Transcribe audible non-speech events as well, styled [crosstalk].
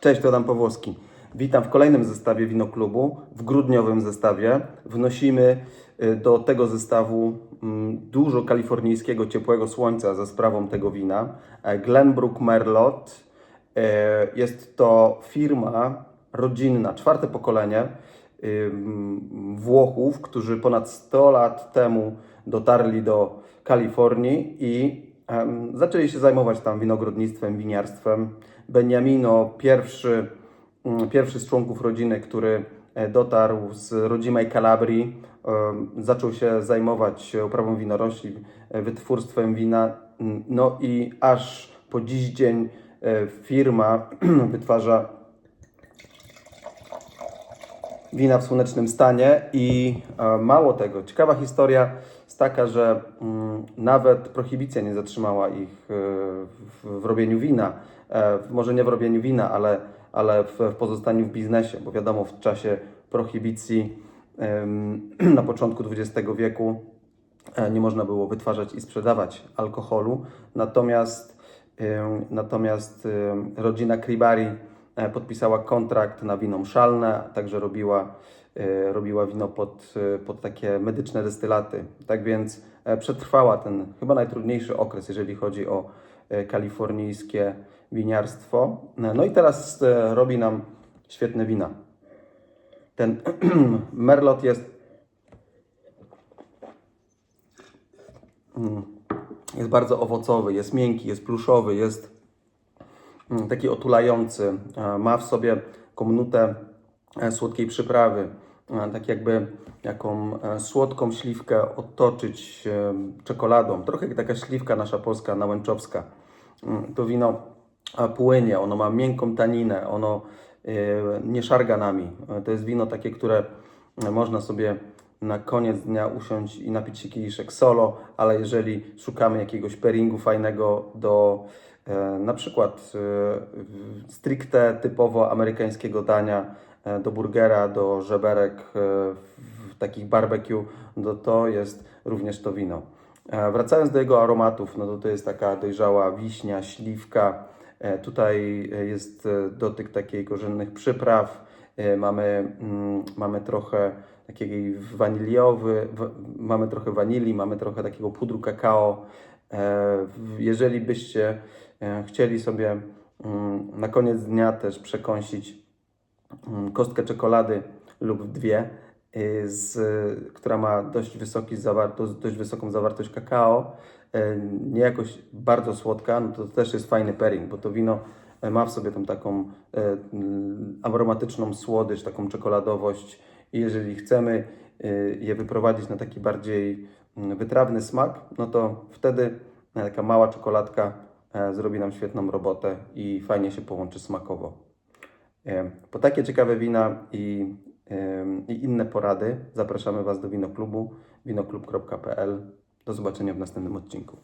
Cześć, to Adam Pawłowski. Witam w kolejnym zestawie Winoklubu, w grudniowym zestawie. Wnosimy y, do tego zestawu mm, dużo kalifornijskiego ciepłego słońca za sprawą tego wina. E, Glenbrook Merlot. E, Jest to firma rodzinna, czwarte pokolenie ym, Włochów, którzy ponad 100 lat temu dotarli do Kalifornii i zaczęli się zajmować tam winogrodnictwem, winiarstwem. Beniamino, pierwszy, mm, pierwszy z członków rodziny, który e, dotarł z rodzimej Kalabrii, zaczął się zajmować uprawą winorośli, e, wytwórstwem wina. No i aż po dziś dzień e, firma [clears throat] wytwarza wina w słonecznym stanie i e, mało tego, ciekawa historia jest taka, że mm, nawet prohibicja nie zatrzymała ich e, w, robieniu wina. E, może nie w robieniu wina, ale, ale w, pozostaniu w biznesie, bo wiadomo, w czasie prohibicji [clears throat] na początku XX wieku nie można było wytwarzać i sprzedawać alkoholu. Natomiast, natomiast rodzina Kribari podpisała kontrakt na wino mszalne, także robiła, e, robiła wino pod, e, pod takie medyczne destylaty. Tak więc e, przetrwała ten chyba najtrudniejszy okres, jeżeli chodzi o e, kalifornijskie winiarstwo. No i teraz e, robi nam świetne wina. Ten [clears throat] Merlot jest jest bardzo owocowy, jest miękki, jest pluszowy, jest mm, taki otulający. E, Ma w sobie taką nutę e, słodkiej przyprawy, e, tak jakby jaką słodką śliwkę otoczyć czekoladą. Trochę jak taka śliwka nasza polska, nałęczowska. Mm, To wino płynie, ono ma miękką taninę, ono nie szarga nami. To jest wino takie, które można sobie na koniec dnia usiąść i napić się kieliszek solo, ale jeżeli szukamy jakiegoś pairingu fajnego do na przykład e, stricte typowo amerykańskiego dania, e, do burgera, do żeberek e, w takich barbecue, no to jest również to wino. E, Wracając do jego aromatów, no to to jest taka dojrzała wiśnia, śliwka. E, Tutaj e, jest e, dotyk takiej korzennych przypraw. E, Mamy, mm, mamy trochę takiej waniliowy, mamy trochę wanilii, mamy trochę takiego pudru kakao. E, Jeżeli byście e, chcieli sobie mm, na koniec dnia też przekąsić mm, kostkę czekolady lub dwie, y, z, która ma dość, wysoki zawar- dość wysoką zawartość kakao, y, nie jakoś bardzo słodka, no to też jest fajny pairing, bo to wino ma w sobie tą taką mm, aromatyczną słodycz, taką czekoladowość i jeżeli chcemy y, je wyprowadzić na taki bardziej wytrawny smak, no to wtedy e, taka mała czekoladka e, zrobi nam świetną robotę i fajnie się połączy smakowo. E, Po takie ciekawe wina i, i inne porady zapraszamy Was do Winoklubu winoklub.pl. Do zobaczenia w następnym odcinku.